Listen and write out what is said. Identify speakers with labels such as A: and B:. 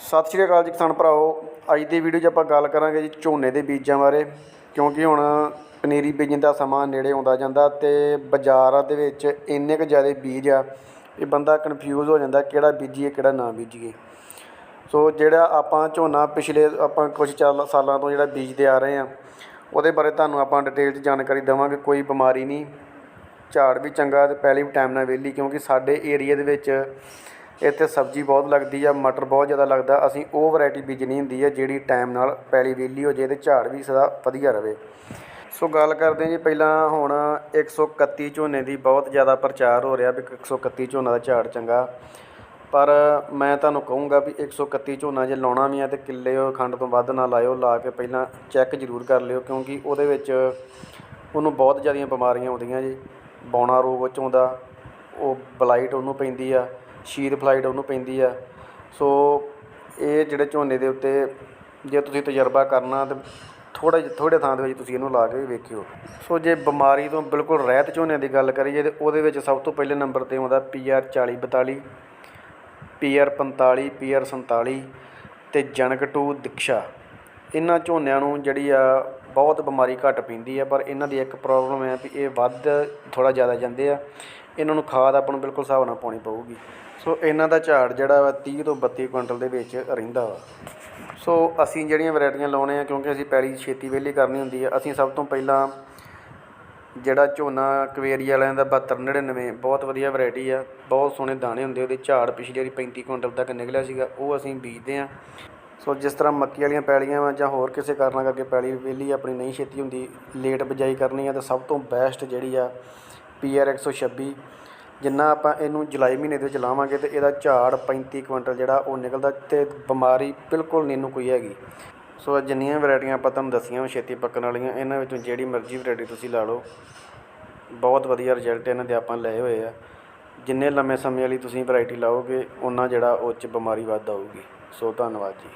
A: ਸਤਿ ਸ਼੍ਰੀ ਅਕਾਲ ਜੀ ਕਿਸਾਨ ਭਰਾਓ ਅੱਜ ਦੀ ਵੀਡੀਓ 'ਚ ਆਪਾਂ ਗੱਲ ਕਰਾਂਗੇ ਜੀ ਝੋਨੇ ਦੇ ਬੀਜਾਂ ਬਾਰੇ, ਕਿਉਂਕਿ ਹੁਣ ਪਨੀਰੀ ਬੀਜਣ ਦਾ ਸਮਾਂ ਨੇੜੇ ਆਉਂਦਾ ਜਾਂਦਾ ਤੇ ਬਾਜ਼ਾਰਾਂ ਦੇ ਵਿੱਚ ਇੰਨੇ ਕੁ ਜ਼ਿਆਦਾ ਬੀਜ ਆ, ਇਹ ਬੰਦਾ ਕਨਫਿਊਜ਼ ਹੋ ਜਾਂਦਾ ਕਿਹੜਾ ਬੀਜੀਏ, ਕਿਹੜਾ ਨਾ ਬੀਜੀਏ। ਸੋ ਜਿਹੜਾ ਆਪਾਂ ਝੋਨਾ ਪਿਛਲੇ ਆਪਾਂ ਕੁਝ ਚਾਲ ਸਾਲਾਂ ਤੋਂ ਜਿਹੜਾ ਬੀਜਦੇ ਆ ਰਹੇ ਆ, ਉਹਦੇ ਬਾਰੇ ਤੁਹਾਨੂੰ ਆਪਾਂ ਡਿਟੇਲ 'ਚ ਜਾਣਕਾਰੀ ਦੇਵਾਂਗੇ, ਕੋਈ ਬਿਮਾਰੀ ਨਹੀਂ। ਝਾੜ ਵੀ ਚੰਗਾ ਤੇ ਪਹਿਲੀ ਵੀ ਟਾਈਮ ਨਾਲ ਵਿਹਲੀ, ਕਿਉਂਕਿ ਸਾਡੇ ਏਰੀਆ ਦੇ ਵਿੱਚ ਇੱਥੇ ਸਬਜ਼ੀ ਬਹੁਤ ਲੱਗਦੀ ਆ, ਮਟਰ ਬਹੁਤ ਜ਼ਿਆਦਾ ਲੱਗਦਾ, ਅਸੀਂ ਉਹ ਵੈਰਾਈਟੀ ਬੀਜਣੀ ਹੁੰਦੀ ਆ ਜਿਹੜੀ ਟਾਈਮ ਨਾਲ ਪੈਲੀ ਵਿਹਲੀ ਹੋ ਜੇ ਤੇ ਝਾੜ ਵੀ ਸਦਾ ਵਧੀਆ ਰਵੇ। ਸੋ ਗੱਲ ਕਰਦੇ ਹਾਂ ਜੀ, ਪਹਿਲਾਂ ਹੁਣ 131 ਝੋਨੇ ਦੀ ਬਹੁਤ ਜ਼ਿਆਦਾ ਪ੍ਰਚਾਰ ਹੋ ਰਿਹਾ ਵੀ 131 ਝੋਨਾ ਦਾ ਝਾੜ ਚੰਗਾ। ਪਰ ਮੈਂ ਤੁਹਾਨੂੰ ਕਹੂੰਗਾ ਵੀ 131 ਝੋਨਾ ਜੇ ਲਾਉਣਾ ਵੀ ਆ ਤੇ ਕਿੱਲੇ ਖੰਡ ਤੋਂ ਵੱਧ ਨਾ ਲਾਇਓ, ਲਾ ਕੇ ਪਹਿਲਾਂ ਚੈੱਕ ਜ਼ਰੂਰ ਕਰ ਲਿਓ, ਕਿਉਂਕਿ ਉਹਦੇ ਵਿੱਚ ਉਹਨੂੰ ਬਹੁਤ ਜ਼ਿਆਦੀਆਂ ਬਿਮਾਰੀਆਂ ਆਉਂਦੀਆਂ ਜੀ। ਬੌਣਾ ਰੋਗ ਵਿੱਚ ਆਉਂਦਾ, ਉਹ ਬਲਾਈਟ ਉਹਨੂੰ ਪੈਂਦੀ ਆ। ਸ਼ੀਰ ਫਲਾਈਟ ਉਹਨੂੰ ਪੈਂਦੀ ਆ। ਸੋ ਇਹ ਜਿਹੜੇ ਝੋਨੇ ਦੇ ਉੱਤੇ ਜੇ ਤੁਸੀਂ ਤਜਰਬਾ ਕਰਨਾ ਤੇ ਥੋੜਾ ਥੋੜੇ ਥਾਂ ਦੇ ਵਿੱਚ ਤੁਸੀਂ ਇਹਨੂੰ ਲਾ ਕੇ ਵੇਖਿਓ। ਸੋ ਜੇ ਬਿਮਾਰੀ ਤੋਂ ਬਿਲਕੁਲ ਰਹਿਤ ਝੋਨੇ ਦੀ ਗੱਲ ਕਰੀਏ ਤੇ ਉਹਦੇ ਵਿੱਚ ਸਭ ਤੋਂ ਪਹਿਲੇ ਨੰਬਰ ਤੇ ਆਉਂਦਾ ਪੀਆਰ 4042 ਪੀਆਰ 45 ਪੀਆਰ 47 ਤੇ ਜਨਕ 2 ਦਿਕਸ਼ਾ। ਇਹਨਾਂ ਝੋਨਿਆਂ ਨੂੰ ਜਿਹੜੀ ਆ ਬਹੁਤ ਬਿਮਾਰੀ ਘੱਟ ਪੈਂਦੀ ਆ, ਪਰ ਇਹਨਾਂ ਦੀ ਇੱਕ ਪ੍ਰੋਬਲਮ ਹੈ ਵੀ ਇਹ ਵੱਧ ਥੋੜਾ ਜ਼ਿਆਦਾ ਜਾਂਦੇ ਆ। ਇਹਨਾਂ ਨੂੰ ਖਾਦ ਆਪਾਂ ਨੂੰ ਬਿਲਕੁਲ ਹਿਸਾਬ ਨਾਲ ਪਾਉਣੀ ਪਊਗੀ। ਸੋ ਇਹਨਾਂ ਦਾ ਝਾੜ ਜਿਹੜਾ ਵਾ 30 ਤੋਂ 32 ਕੁਇੰਟਲ ਦੇ ਵਿੱਚ ਰਹਿੰਦਾ ਵਾ। ਸੋ ਅਸੀਂ ਜਿਹੜੀਆਂ ਵੈਰਾਈਟੀਆਂ ਲਾਉਣੇ ਆ, ਕਿਉਂਕਿ ਅਸੀਂ ਪੈਲੀ ਛੇਤੀ ਵਿਹਲੀ ਕਰਨੀ ਹੁੰਦੀ ਆ, ਅਸੀਂ ਸਭ ਤੋਂ ਪਹਿਲਾਂ ਜਿਹੜਾ ਝੋਨਾ ਕਵੇਰੀ ਵਾਲਿਆਂ ਦਾ 7299 ਬਹੁਤ ਵਧੀਆ ਵੈਰਾਈਟੀ ਆ, ਬਹੁਤ ਸੋਹਣੇ ਦਾਣੇ ਹੁੰਦੇ ਉਹਦੇ ਝਾੜ ਪਿਛਲੀ ਵਾਰੀ 35 ਕੁਇੰਟਲ ਤੱਕ ਨਿਕਲਿਆ ਸੀਗਾ, ਉਹ ਅਸੀਂ ਬੀਜਦੇ ਆ। ਸੋ ਜਿਸ ਤਰ੍ਹਾਂ ਮੱਕੀ ਵਾਲੀਆਂ ਪੈਲੀਆਂ ਵਾ ਜਾਂ ਹੋਰ ਕਿਸੇ ਕਾਰਨਾਂ ਕਰਕੇ ਪੈਲੀ ਵਿਹਲੀ ਆਪਣੀ ਨਹੀਂ ਛੇਤੀ ਹੁੰਦੀ, ਲੇਟ ਬਿਜਾਈ ਕਰਨੀ ਆ, ਤਾਂ ਸਭ ਤੋਂ ਬੈਸਟ ਜਿਹੜੀ ਆ ਪੀਆਰ 126 ਜਿੰਨਾ ਆਪਾਂ ਇਹਨੂੰ ਜੁਲਾਈ ਮਹੀਨੇ ਦੇ ਵਿੱਚ ਲਾਵਾਂਗੇ ਤੇ ਇਹਦਾ ਝਾੜ 35 ਕੁਇੰਟਲ ਜਿਹੜਾ ਉਹ ਨਿਕਲਦਾ ਤੇ ਬਿਮਾਰੀ ਬਿਲਕੁਲ ਨਹੀਂ ਇਹਨੂੰ ਕੋਈ ਹੈਗੀ। ਸੋ ਜਿੰਨੀਆਂ ਵੈਰਾਈਟੀਆਂ ਆਪਾਂ ਤੁਹਾਨੂੰ ਦੱਸੀਆਂ ਛੇਤੀ ਪੱਕਣ ਵਾਲੀਆਂ, ਇਹਨਾਂ ਵਿੱਚੋਂ ਜਿਹੜੀ ਮਰਜ਼ੀ ਵੈਰਾਈਟੀ ਤੁਸੀਂ ਲਾ ਲਓ। ਬਹੁਤ ਵਧੀਆ ਰਿਜ਼ਲਟ ਇਹਨਾਂ ਦੇ ਆਪਾਂ ਲਏ ਹੋਏ ਆ। ਜਿੰਨੇ ਲੰਮੇ ਸਮੇਂ ਵਾਲੀ ਤੁਸੀਂ ਵੈਰਾਈਟੀ ਲਾਓਗੇ, ਉਹਨਾਂ ਜਿਹੜਾ ਉਹ 'ਚ ਬਿਮਾਰੀ ਵੱਧ ਆਊਗੀ। ਸੋ ਧੰਨਵਾਦ ਜੀ।